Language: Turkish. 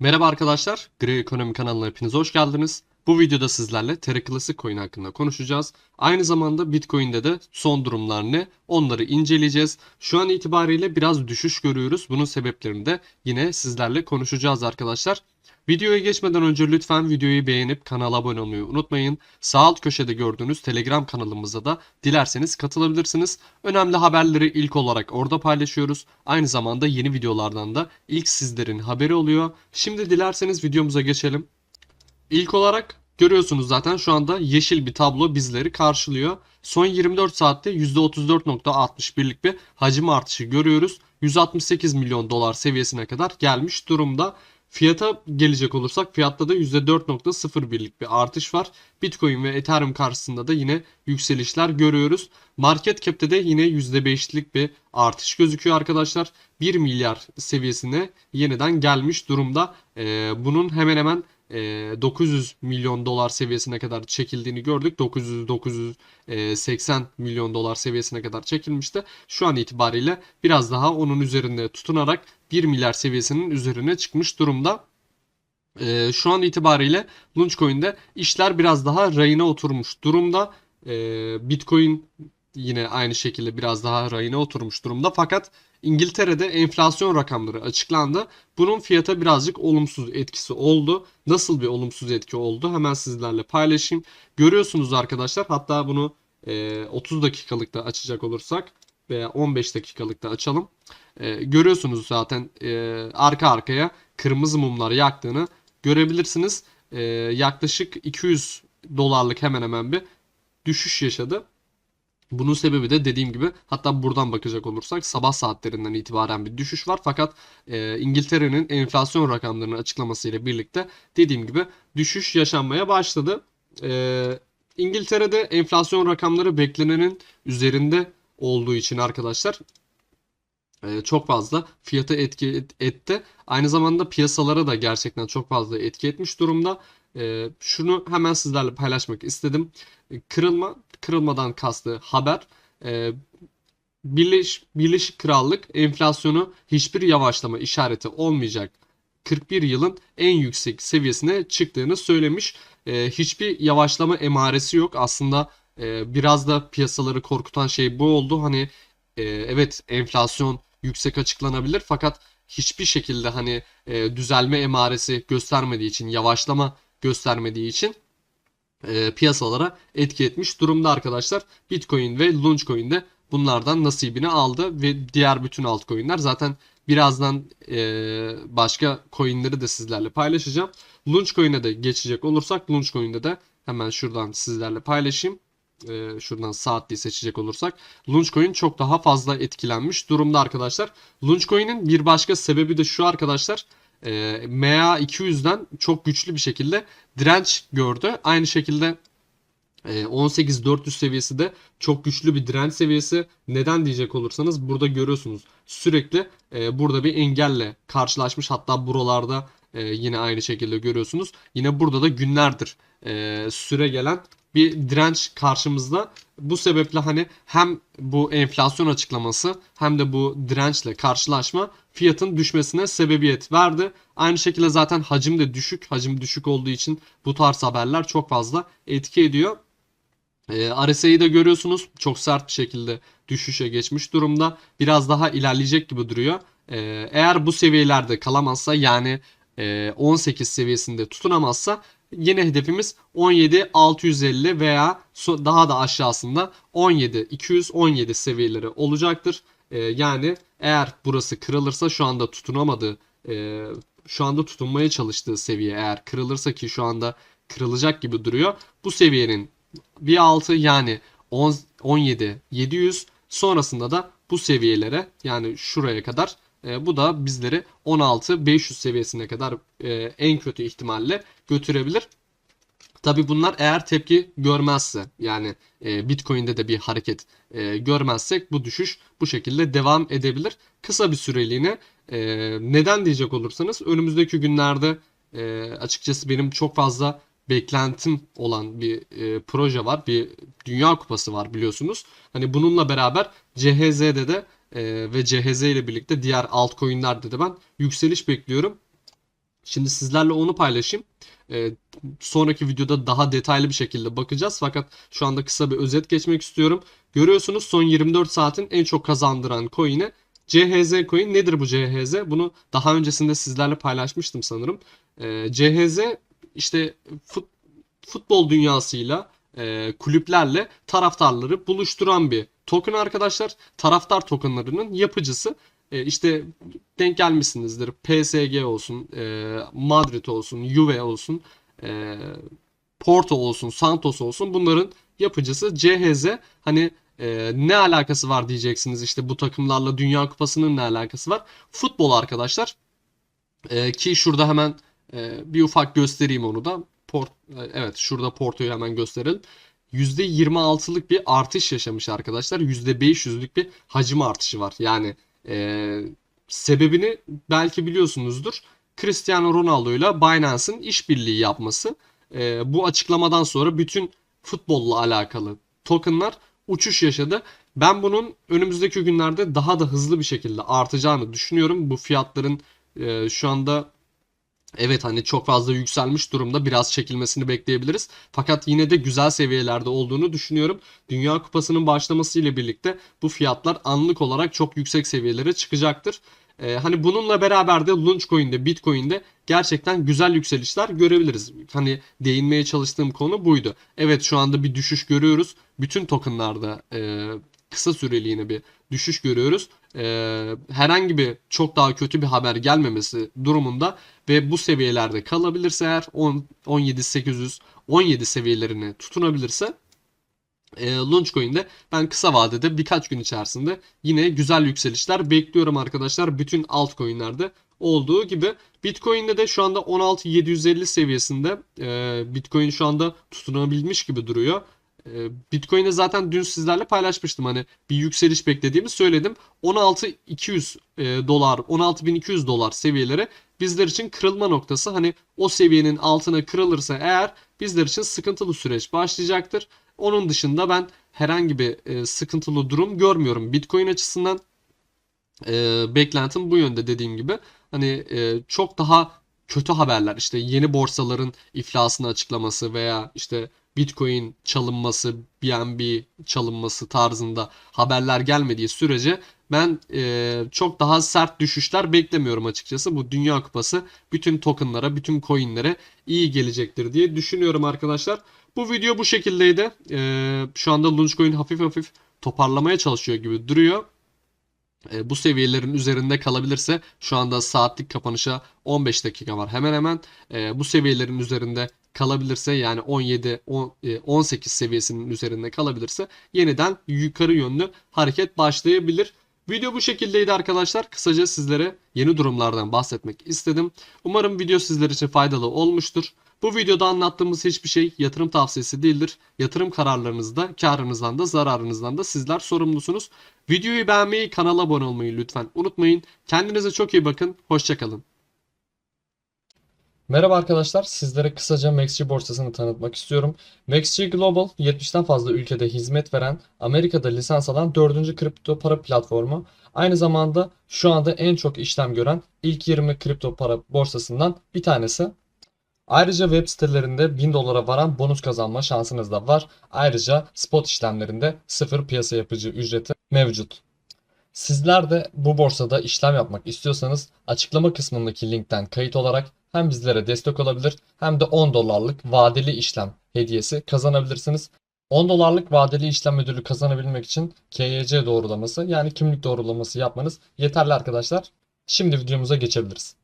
Merhaba arkadaşlar, Gri Ekonomi kanalına hepiniz hoş geldiniz. Bu videoda sizlerle Terra Classic Coin hakkında konuşacağız. Aynı zamanda Bitcoin'de de son durumlar ne onları inceleyeceğiz. Şu an itibariyle biraz düşüş görüyoruz. Bunun sebeplerini de yine sizlerle konuşacağız arkadaşlar. Videoya geçmeden önce lütfen videoyu beğenip kanala abone olmayı unutmayın. Sağ alt köşede gördüğünüz Telegram kanalımıza da dilerseniz katılabilirsiniz. Önemli haberleri ilk olarak orada paylaşıyoruz. Aynı zamanda yeni videolardan da ilk sizlerin haberi oluyor. Şimdi dilerseniz videomuza geçelim. İlk olarak görüyorsunuz zaten şu anda yeşil bir tablo bizleri karşılıyor. Son 24 saatte %34.61'lik bir hacim artışı görüyoruz. 168 milyon dolar seviyesine kadar gelmiş durumda. Fiyata gelecek olursak fiyatta da %4.01'lik bir artış var. Bitcoin ve Ethereum karşısında da yine yükselişler görüyoruz. Market cap'te de yine %5'lik bir artış gözüküyor arkadaşlar. 1 milyar seviyesine yeniden gelmiş durumda. Ee, bunun hemen hemen e, 900 milyon dolar seviyesine kadar çekildiğini gördük. 900 980 milyon dolar seviyesine kadar çekilmişti. Şu an itibariyle biraz daha onun üzerinde tutunarak 1 milyar seviyesinin üzerine çıkmış durumda. E, şu an itibariyle Launchcoin'de işler biraz daha rayına oturmuş durumda. E, Bitcoin yine aynı şekilde biraz daha rayına oturmuş durumda. Fakat İngiltere'de enflasyon rakamları açıklandı. Bunun fiyata birazcık olumsuz etkisi oldu. Nasıl bir olumsuz etki oldu? Hemen sizlerle paylaşayım. Görüyorsunuz arkadaşlar. Hatta bunu e, 30 dakikalıkta açacak olursak veya 15 dakikalıkta açalım. E, görüyorsunuz zaten e, arka arkaya kırmızı mumlar yaktığını görebilirsiniz. E, yaklaşık 200 dolarlık hemen hemen bir düşüş yaşadı. Bunun sebebi de dediğim gibi hatta buradan bakacak olursak sabah saatlerinden itibaren bir düşüş var. Fakat e, İngiltere'nin enflasyon rakamlarını açıklamasıyla birlikte dediğim gibi düşüş yaşanmaya başladı. E, İngiltere'de enflasyon rakamları beklenenin üzerinde olduğu için arkadaşlar e, çok fazla fiyata etki etti. Aynı zamanda piyasalara da gerçekten çok fazla etki etmiş durumda. E, şunu hemen sizlerle paylaşmak istedim. E, kırılma, kırılmadan kastı haber. Birleş, Birleşik Krallık enflasyonu hiçbir yavaşlama işareti olmayacak 41 yılın en yüksek seviyesine çıktığını söylemiş. hiçbir yavaşlama emaresi yok. Aslında biraz da piyasaları korkutan şey bu oldu. Hani evet enflasyon yüksek açıklanabilir fakat hiçbir şekilde hani e, düzelme emaresi göstermediği için, yavaşlama göstermediği için e, piyasalara etki etmiş durumda arkadaşlar. Bitcoin ve Launchcoin de bunlardan nasibini aldı ve diğer bütün altcoin'ler zaten birazdan e, başka coin'leri de sizlerle paylaşacağım. Launchcoin'e de geçecek olursak Launchcoin'de de hemen şuradan sizlerle paylaşayım e, şuradan saatliği seçecek olursak Launchcoin çok daha fazla etkilenmiş durumda arkadaşlar. Launchcoin'in bir başka sebebi de şu arkadaşlar. E, MA200'den çok güçlü bir şekilde direnç gördü. Aynı şekilde 18-400 seviyesi de çok güçlü bir direnç seviyesi. Neden diyecek olursanız burada görüyorsunuz. Sürekli e, burada bir engelle karşılaşmış. Hatta buralarda e, yine aynı şekilde görüyorsunuz. Yine burada da günlerdir e, süre gelen bir direnç karşımızda. Bu sebeple hani hem bu enflasyon açıklaması hem de bu dirençle karşılaşma fiyatın düşmesine sebebiyet verdi. Aynı şekilde zaten hacim de düşük. Hacim düşük olduğu için bu tarz haberler çok fazla etki ediyor. E, RSI'yi de görüyorsunuz çok sert bir şekilde düşüşe geçmiş durumda. Biraz daha ilerleyecek gibi duruyor. E, eğer bu seviyelerde kalamazsa yani e, 18 seviyesinde tutunamazsa yeni hedefimiz 17 650 veya daha da aşağısında 17 217 seviyeleri olacaktır. Ee, yani eğer burası kırılırsa şu anda tutunamadığı e, şu anda tutunmaya çalıştığı seviye eğer kırılırsa ki şu anda kırılacak gibi duruyor. Bu seviyenin bir altı yani 10, 17 700 sonrasında da bu seviyelere yani şuraya kadar e, bu da bizleri 16-500 seviyesine kadar e, en kötü ihtimalle götürebilir. Tabi bunlar eğer tepki görmezse yani e, Bitcoin'de de bir hareket görmezsek bu düşüş bu şekilde devam edebilir. Kısa bir süreliğine neden diyecek olursanız önümüzdeki günlerde açıkçası benim çok fazla beklentim olan bir e, proje var. Bir Dünya Kupası var biliyorsunuz. Hani bununla beraber CHZ'de de e, ve CHZ ile birlikte diğer altcoin'lerde de ben yükseliş bekliyorum. Şimdi sizlerle onu paylaşayım. Ee, sonraki videoda daha detaylı bir şekilde bakacağız. Fakat şu anda kısa bir özet geçmek istiyorum. Görüyorsunuz son 24 saatin en çok kazandıran coin'i CHZ coin. Nedir bu CHZ? Bunu daha öncesinde sizlerle paylaşmıştım sanırım. Ee, CHZ işte fut, futbol dünyasıyla e, kulüplerle taraftarları buluşturan bir token arkadaşlar. Taraftar tokenlarının yapıcısı. E, işte denk gelmişsinizdir. PSG olsun, e, Madrid olsun, Juve olsun, e, Porto olsun, Santos olsun bunların yapıcısı CHZ. Hani e, ne alakası var diyeceksiniz işte bu takımlarla Dünya Kupası'nın ne alakası var? Futbol arkadaşlar. E, ki şurada hemen e, bir ufak göstereyim onu da. Port, e, evet şurada Porto'yu hemen gösterelim. %26'lık bir artış yaşamış arkadaşlar. %500'lük bir hacim artışı var. Yani e, sebebini belki biliyorsunuzdur. Cristiano Ronaldo ile Binance'ın işbirliği yapması. E, bu açıklamadan sonra bütün futbolla alakalı tokenlar uçuş yaşadı. Ben bunun önümüzdeki günlerde daha da hızlı bir şekilde artacağını düşünüyorum. Bu fiyatların e, şu anda evet hani çok fazla yükselmiş durumda biraz çekilmesini bekleyebiliriz. Fakat yine de güzel seviyelerde olduğunu düşünüyorum. Dünya Kupası'nın başlaması ile birlikte bu fiyatlar anlık olarak çok yüksek seviyelere çıkacaktır. Ee, hani bununla beraber de Launchcoin'de, Bitcoin'de gerçekten güzel yükselişler görebiliriz. Hani değinmeye çalıştığım konu buydu. Evet şu anda bir düşüş görüyoruz. Bütün tokenlarda e, kısa süreliğine bir düşüş görüyoruz. Ee, herhangi bir çok daha kötü bir haber gelmemesi durumunda ve bu seviyelerde kalabilirse eğer 10, 17.800 17 seviyelerine tutunabilirse e, Launchcoin'de ben kısa vadede birkaç gün içerisinde yine güzel yükselişler bekliyorum arkadaşlar. Bütün altcoin'lerde olduğu gibi. Bitcoin'de de şu anda 16.750 seviyesinde e, Bitcoin şu anda tutunabilmiş gibi duruyor. E, Bitcoin'de zaten dün sizlerle paylaşmıştım hani bir yükseliş beklediğimi söyledim. 16.200 e, dolar, 16.200 dolar seviyeleri bizler için kırılma noktası. Hani o seviyenin altına kırılırsa eğer bizler için sıkıntılı süreç başlayacaktır. Onun dışında ben herhangi bir e, sıkıntılı durum görmüyorum. Bitcoin açısından e, beklentim bu yönde dediğim gibi. Hani çok daha kötü haberler işte yeni borsaların iflasını açıklaması veya işte Bitcoin çalınması, BNB çalınması tarzında haberler gelmediği sürece ben e, çok daha sert düşüşler beklemiyorum açıkçası. Bu Dünya Kupası bütün tokenlara, bütün coinlere iyi gelecektir diye düşünüyorum arkadaşlar. Bu video bu şekildeydi. E, şu anda Launchcoin hafif hafif toparlamaya çalışıyor gibi duruyor. E, bu seviyelerin üzerinde kalabilirse şu anda saatlik kapanışa 15 dakika var. Hemen hemen e, bu seviyelerin üzerinde kalabilirse yani 17 10, 18 seviyesinin üzerinde kalabilirse yeniden yukarı yönlü hareket başlayabilir. Video bu şekildeydi arkadaşlar. Kısaca sizlere yeni durumlardan bahsetmek istedim. Umarım video sizler için faydalı olmuştur. Bu videoda anlattığımız hiçbir şey yatırım tavsiyesi değildir. Yatırım kararlarınızda karınızdan da zararınızdan da sizler sorumlusunuz. Videoyu beğenmeyi, kanala abone olmayı lütfen unutmayın. Kendinize çok iyi bakın. Hoşçakalın. Merhaba arkadaşlar, sizlere kısaca MaxG borsasını tanıtmak istiyorum. MaxG Global, 70'ten fazla ülkede hizmet veren, Amerika'da lisans alan 4. kripto para platformu. Aynı zamanda şu anda en çok işlem gören ilk 20 kripto para borsasından bir tanesi. Ayrıca web sitelerinde 1000 dolara varan bonus kazanma şansınız da var. Ayrıca spot işlemlerinde sıfır piyasa yapıcı ücreti mevcut. Sizler de bu borsada işlem yapmak istiyorsanız açıklama kısmındaki linkten kayıt olarak hem bizlere destek olabilir hem de 10 dolarlık vadeli işlem hediyesi kazanabilirsiniz. 10 dolarlık vadeli işlem ödülü kazanabilmek için KYC doğrulaması yani kimlik doğrulaması yapmanız yeterli arkadaşlar. Şimdi videomuza geçebiliriz.